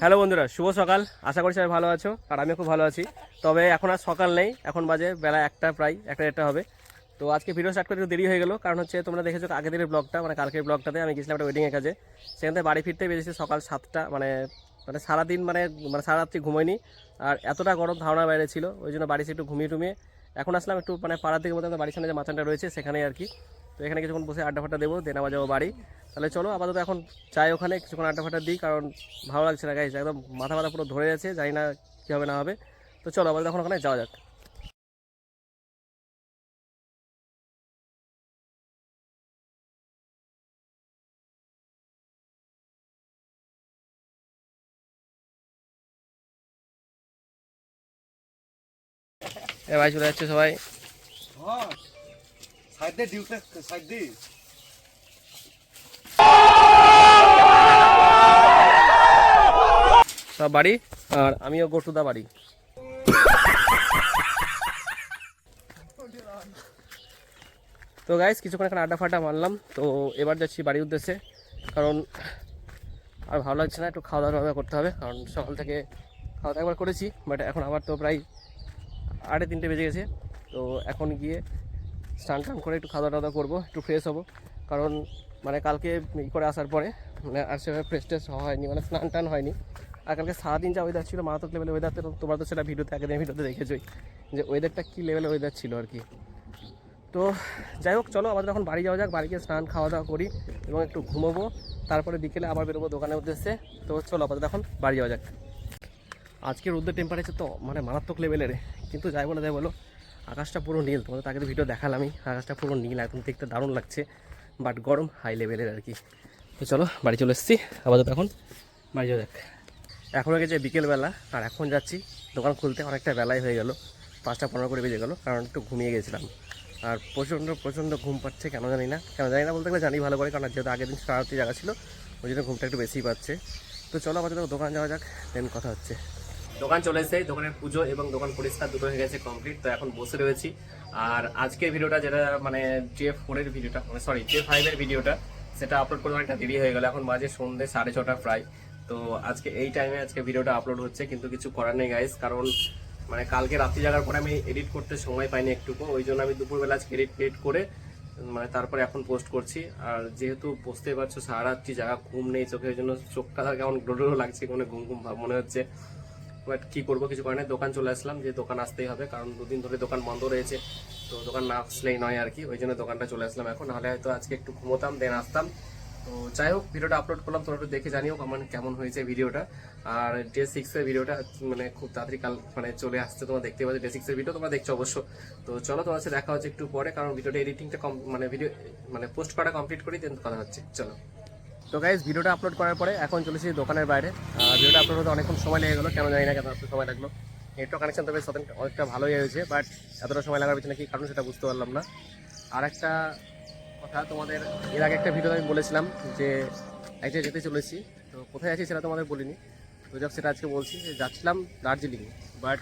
Hello বন্ধুরা, শুভ সকাল। আশা করি সবাই ভালো আছো, আর আমি খুব ভালো আছি। তবে এখন আর সকাল নেই, এখন বাজে বেলা একটা প্রায়, একটা দেড়টা হবে। তো আজকে ভিডিও স্টার্ট করতে একটু দেরি হয়ে গেল, কারণ হচ্ছে তোমরা দেখেছ আগের দিনের ব্লগটা মানে কালকের ব্লগটাতে আমি গেছিলাম একটা ওয়েডিংয়ের কাজে। সেখান থেকে বাড়ি ফিরতে বেরিয়েছি সকাল সাতটা মানে মানে সারাদিন মানে মানে সারা রাত্রি ঘুমোয়নি আর এতটা গরম ধারণা বাইরে ছিল, ওই জন্য বাড়িতে একটু ঘুমিয়ে টুমিয়ে এখন আসলাম একটু মানে পাড়ার দিকে মধ্যে বাড়ির সামনে যে মাচানটা রয়েছে সেখানে আর কি। তো এখানে কিছুক্ষণ বসে আড্ডা ফাড্ডা দেবো, দেন যাব বাড়ি। তাহলে চলো, আপাতত এখন চাই ওখানে, কিছুক্ষণ আড্ডা ফাড্ডা দিই, কারণ ভালো লাগছে না গাইজ একদম মাথা মাথা পুরো ধরে যাচ্ছে জানি না কী হবে, না হবে। তো চলো, আপাতত এখন ওখানে যাওয়া যাক। এ ভাই চলে যাচ্ছে সবাই। সব বাড়ি, আর আমিও গো টু দা বাড়ি। তো গাইস কিছুক্ষণ এখানে আড্ডা ফাড্ডা মারলাম, তো এবার যাচ্ছি বাড়ির উদ্দেশ্যে, কারণ আর ভালো লাগছে না, একটু খাওয়া দাওয়া করতে হবে, কারণ সকাল থেকে খাওয়া দাওয়া করেছি বাট এখন আবার তো প্রায় আড়ে তিনটে বেজে গেছে, তো এখন গিয়ে স্নান টান করে একটু খাওয়া দাওয়া করব, একটু ফ্রেশ হব। কারণ মানে কালকে ই করে আসার পরে মানে আর সেভাবে ফ্রেশ ট্রেশ হয়নি মানে স্নান টান হয়নি। আর কালকে সারাদিন যা ওয়েদার ছিল, মারাত্মক লেভেলের ওয়েদার তো, তোমরা তো সেটা ভিডিওতে, আগের দিন ভিডিওতে দেখেছোই, যে ওয়েদারটা কী লেভেলের ওয়েদার ছিল আর কি। তো যাই হোক, চলো আমাদের এখন বাড়ি যাওয়া যাক, বাড়ি গিয়ে স্নান, খাওয়া দাওয়া করি এবং একটু ঘুমোবো। তারপরে বিকেলে আবার বেরোবো দোকানের উদ্দেশ্যে। তো চলো আপাতত এখন বাড়ি যাওয়া যাক। আজকের রোদ্রের টেম্পারেচার তো মানে মারাত্মক লেভেলের কিন্তু যাই বলে, যাই বলো। আকাশটা পুরো নীল তোমাদের তাকে ভিডিও দেখালামই আকাশটা পুরো নীল একদম দেখতে দারুণ লাগছে বাট গরম হাই লেভেলের আর কি। তো চলো বাড়ি চলে এসেছি আপাতত এখন বাড়ি চলে যাক। এখন হয়ে গেছে বিকেলবেলা আর এখন যাচ্ছি দোকান খুলতে অনেকটা বেলায় হয়ে গেল পাঁচটা পনেরো করে বেজে গেলো কারণ একটু ঘুমিয়ে গেছিলাম। আর প্রচণ্ড প্রচণ্ড ঘুম পাচ্ছে কেন জানি না কেন জানি না বলতে গেলে জানি ভালো করে কারণ যেহেতু আগের দিন সারা রাত্রি জায়গা ছিল ওই জন্য ঘুমটা একটু বেশিই পাচ্ছে। তো চলো আমাদের দোকান যাওয়া যাক দেন কথা হচ্ছে। দোকান চলে এসেছে দোকানের পুজো এবং দোকান পরিষ্কার দুটো হয়ে গেছে কমপ্লিট তো এখন বসে রয়েছি। আর আজকের ভিডিওটা যেটা মানে জে ফোরের ভিডিওটা মানে সরি জে ফাইভের ভিডিওটা, সেটা আপলোড করতে অনেকটা দেরি হয়ে গেল। এখন বাজে সন্ধ্যে সাড়ে ছটা প্রায়। তো আজকে এই টাইমে আজকে ভিডিওটা আপলোড হচ্ছে, কিন্তু কিছু করার নেই গাইস কারণ মানে কালকে রাত্রি জাগার পরে আমি এডিট করতে সময় পাইনি একটুকু। ওই জন্য আমি দুপুরবেলা আজকে এডিট এডিট করে মানে তারপরে এখন পোস্ট করছি। আর যেহেতু বুঝতে পারছ সারা রাত্রি জায়গা ঘুম নেই চোখে ওই জন্য চোখটা কেমন ডোডো লাগছে কোনো ঘুম ঘুম ভাব, মনে হচ্ছে। বাট কি করব কিছু করে নাই। দোকান চলে আসলাম, যে দোকান আসতেই হবে, কারণ দুদিন ধরে দোকান বন্ধ রয়েছে। তো দোকান না আসলেই নয় আর কি, ওই জন্য দোকানটা চলে আসলাম এখন। নাহলে হয়তো আজকে একটু ঘুমোতাম দেন আসতাম। তো যাই হোক, ভিডিওটা আপলোড করলাম, তোমরা একটু দেখে জানিও আমার কেমন হয়েছে ভিডিওটা। আর ডে সিক্সের ভিডিওটা মানে খুব তাড়াতাড়ি কাল মানে চলে আসছে, তোমরা দেখতে পাচ্ছ ডে সিক্সের ভিডিও তোমরা দেখছ অবশ্য। তো চলো তোমার সাথে দেখা হচ্ছে একটু পরে, কারণ ভিডিওটা এডিটিংটা কম মানে ভিডিও মানে পোস্ট করা কমপ্লিট করি দেন কথা হচ্ছে। চলো। তো গাইজ ভিডিওটা আপলোড করার পরে এখন চলেছি দোকানের বাইরে। ভিডিওটা আপলোড হতে অনেকক্ষণ সময় লেগে গেলো, কেন জানি না কেন এত সময় লাগল। নেটওয়ার্ক কানেকশন তবে সাথে অনেকটা ভালোই হয়েছে বাট এতটা সময় লাগার পিছনে কি কারণ সেটা বুঝতে পারলাম না। আর একটা কথা তোমাদের, এর আগে একটা ভিডিও আমি বলেছিলাম যে এক যেতে চলেছি। তো কোথায় আছি সেটা তোমাদের বলিনি। তো যাক সেটা আজকে বলছি যে যাচ্ছিলাম দার্জিলিং বাট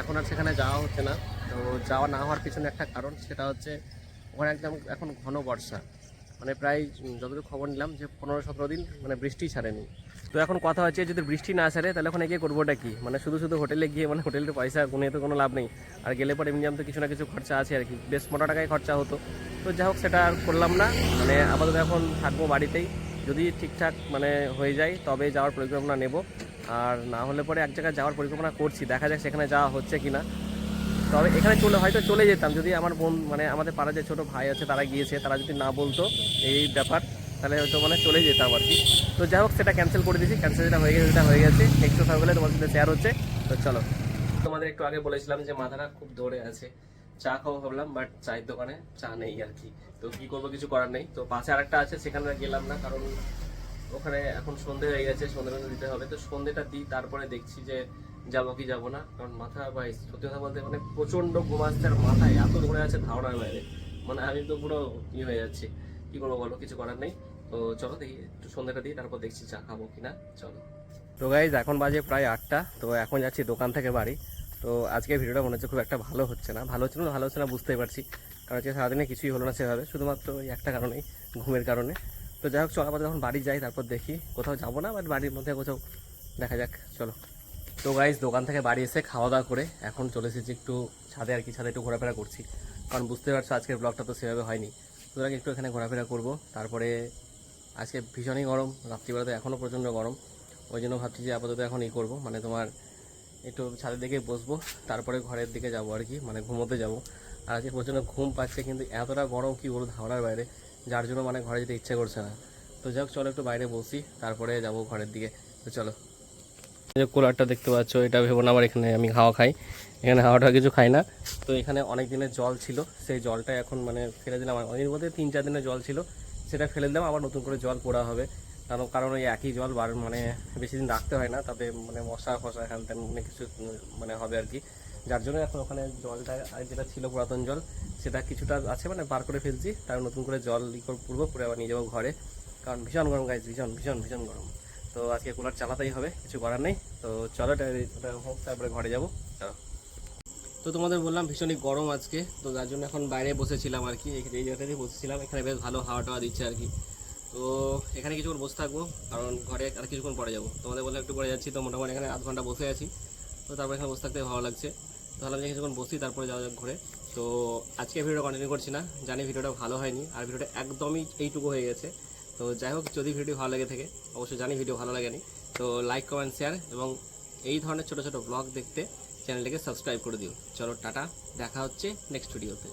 এখন আর সেখানে যাওয়া হচ্ছে না। তো যাওয়া না হওয়ার পিছনে একটা কারণ, সেটা হচ্ছে ওখানে একদম এখন ঘন বর্ষা। মানে প্রায় যতটুকু খবর নিলাম যে পনেরো সতেরো দিন মানে বৃষ্টি ছাড়েনি। তো এখন কথা হচ্ছে যদি বৃষ্টি না ছাড়ে, তাহলে ওখানে গিয়ে করবোটা কি? মানে শুধু শুধু হোটেলে গিয়ে মানে হোটেলের পয়সা গুনে তো কোনো লাভ নেই। আর গেলে পরে মিনিমাম তো কিছু না কিছু খরচা আছে আর কি। বেশ মোটা টাকায় খরচা হতো। তো যাই হোক, সেটা আর করলাম না। মানে আপাতত এখন থাকব বাড়িতেই। যদি ঠিকঠাক মানে হয়ে যায়, তবে যাওয়ার পরিকল্পনা নেব। আর না হলে পরে এক জায়গায় যাওয়ার পরিকল্পনা করছি। দেখা যাক সেখানে যাওয়া হচ্ছে কিনা। তবে এখানে চলে, হয়তো চলে যেতাম। যদি আমার বোন মানে আমাদের পাড়ার যে ছোটো ভাই আছে, তারা গিয়েছে, তারা যদি না বলতো এই ব্যাপার, তাহলে হয়তো মানে চলে যেতাম আর কি। তো যাই হোক, সেটা ক্যান্সেল করে দিয়েছি। ক্যান্সেল যেটা হয়ে গেছে, সেটা হয়ে গেছে। নেক্সট সকালে তোমার সাথে শেয়ার হচ্ছে। তো চলো। তোমাদের একটু আগে বলেছিলাম যে মাথাটা খুব ধরে আছে। চা খাব ভাবলাম বাট চায়ের দোকানে চা নেই আর কি। তো কি করব, কিছু করার নেই। তো পাশে আরেকটা আছে, সেখানে গেলাম না, কারণ ওখানে এখন সন্ধে হয়ে গেছে সন্ধে দিতে হবে। তো সন্ধেটা দিই, তারপরে দেখছি যে যাব কি যাব না? কারণ মাথা ভাই সত্যি কথা বলতে মানে প্রচণ্ড ঘুম আর মাথায় এত ধরে আছে ধারণার বাইরে। মানে আমি তো পুরো ইয়ে হয়ে যাচ্ছি। কি করব বলো? কিছু করার নেই। তো চলো দেখি, একটু সন্ধ্যাটা দিই তারপর দেখছি চা খাব কিনা। চলো। তো গাইজ এখন বাজে প্রায় আটটা। তো এখন যাচ্ছি দোকান থেকে বাড়ি। তো আজকে ভিডিওটা মনে হচ্ছে খুব একটা ভালো হচ্ছে না। ভালো হচ্ছে না, ভালো হচ্ছে না বুঝতেই পারছি। কারণ আজকে সারাদিনে কিছুই হলো না সেভাবে। শুধুমাত্র একটা কারণেই, ঘুমের কারণে। তো যাই হোক, চল আবার যখন বাড়ি যাই, তারপর দেখি কোথাও যাব না, বাট বাড়ির মধ্যে কোথাও দেখা যাক। চলো। তো গাইজ দোকান থেকে বাড়ি এসে খাওয়া দাওয়া করে এখন চলে এসেছি একটু ছাদে আর কি, ছাদে একটু ঘোরাফেরা করছি। কারণ বুঝতে পারছ আজকের ব্লগটা তো সেভাবে হয়নি। সুতরাং একটু এখানে ঘোরাফেরা করব। তারপরে আজকে ভীষণই গরম, রাত্রিবেলা তো এখনও প্রচণ্ড গরম। ওই জন্য ভাবছি যে আপাতত এখন ই করব। মানে তোমার একটু ছাদের দিকে বসবো, তারপরে ঘরের দিকে যাব আর কি মানে ঘুমোতে যাব। আর আজকে প্রচণ্ড ঘুম পাচ্ছে, কিন্তু এতটা গরম কি বলব ধারণার বাইরে, যার জন্য মানে ঘরে যেতে ইচ্ছে করছে না। তো যাই হোক, চলো একটু বাইরে বসি, তারপরে যাব ঘরের দিকে। তো চলো। যে কুলারটা দেখতে পাচ্ছ, এটা ভেবো না, আমার এখানে আমি হাওয়া খাই। এখানে হাওয়াটা কিছু খাই না। তো এখানে অনেক দিনের জল ছিল, সেই জলটা এখন মানে ফেলে দিলাম। অনেক বলতে তিন চার দিনের জল ছিল, সেটা ফেলে দিলাম, আবার নতুন করে জল পোড়া হবে। কারণ কারণ ওই একই জল বার মানে বেশি দিন রাখতে হয় না, তাতে মানে মশা ফসা এখান থেকে অনেক কিছু মানে হবে আর কি। যার জন্য এখন ওখানে জলটা যেটা ছিল পুরাতন জল, সেটা কিছুটা আছে মানে বার করে ফেলছি। তার নতুন করে জল ই করে পুরবো পুরে আবার নিয়ে যাব ঘরে। কারণ ভীষণ গরম গাইজ ভীষণ ভীষণ ভীষণ গরম। তো আজকে কুলার চালাতেই হবে, কিছু করার নেই। তো চলো হোক, তারপরে ঘরে যাব। চলো। তো তোমাদের বললাম ভীষণই গরম আজকে, তো যার জন্য এখন বাইরে বসেছিলাম আর কি, এই এই জায়গাটাতে বসেছিলাম। এখানে বেশ ভালো হাওয়া টাওয়া দিচ্ছে আর কি। তো এখানে কিছুক্ষণ বসে থাকব, কারণ ঘরে আর কিছুক্ষণ পরে যাব। তোমাদের বললাম একটু পরে যাচ্ছি, তো মোটামুটি এখানে আধ ঘণ্টা বসে আছি। তো তারপর এখানে বসে থাকতে ভালো লাগছে। তো ভাবলাম যে কিছুক্ষণ বসি, তারপরে যাওয়া যাক ঘুরে। তো আজকে ভিডিওটা কন্টিনিউ করছি না, জানি ভিডিওটা ভালো হয়নি, আর ভিডিওটা একদমই এইটুকু হয়ে গেছে। তো যাই হোক, যদি ভিডিও ভালো লাগে থাকে, অবশ্যই জানি ভিডিও ভালো লাগেনি। তো লাইক কমেন্ট শেয়ার এবং এই ধরনের ছোটো ছোটো ব্লগ দেখতে চ্যানেলটিকে সাবস্ক্রাইব করে দিও। চলো, টাটা। দেখা হচ্ছে নেক্সট ভিডিওতে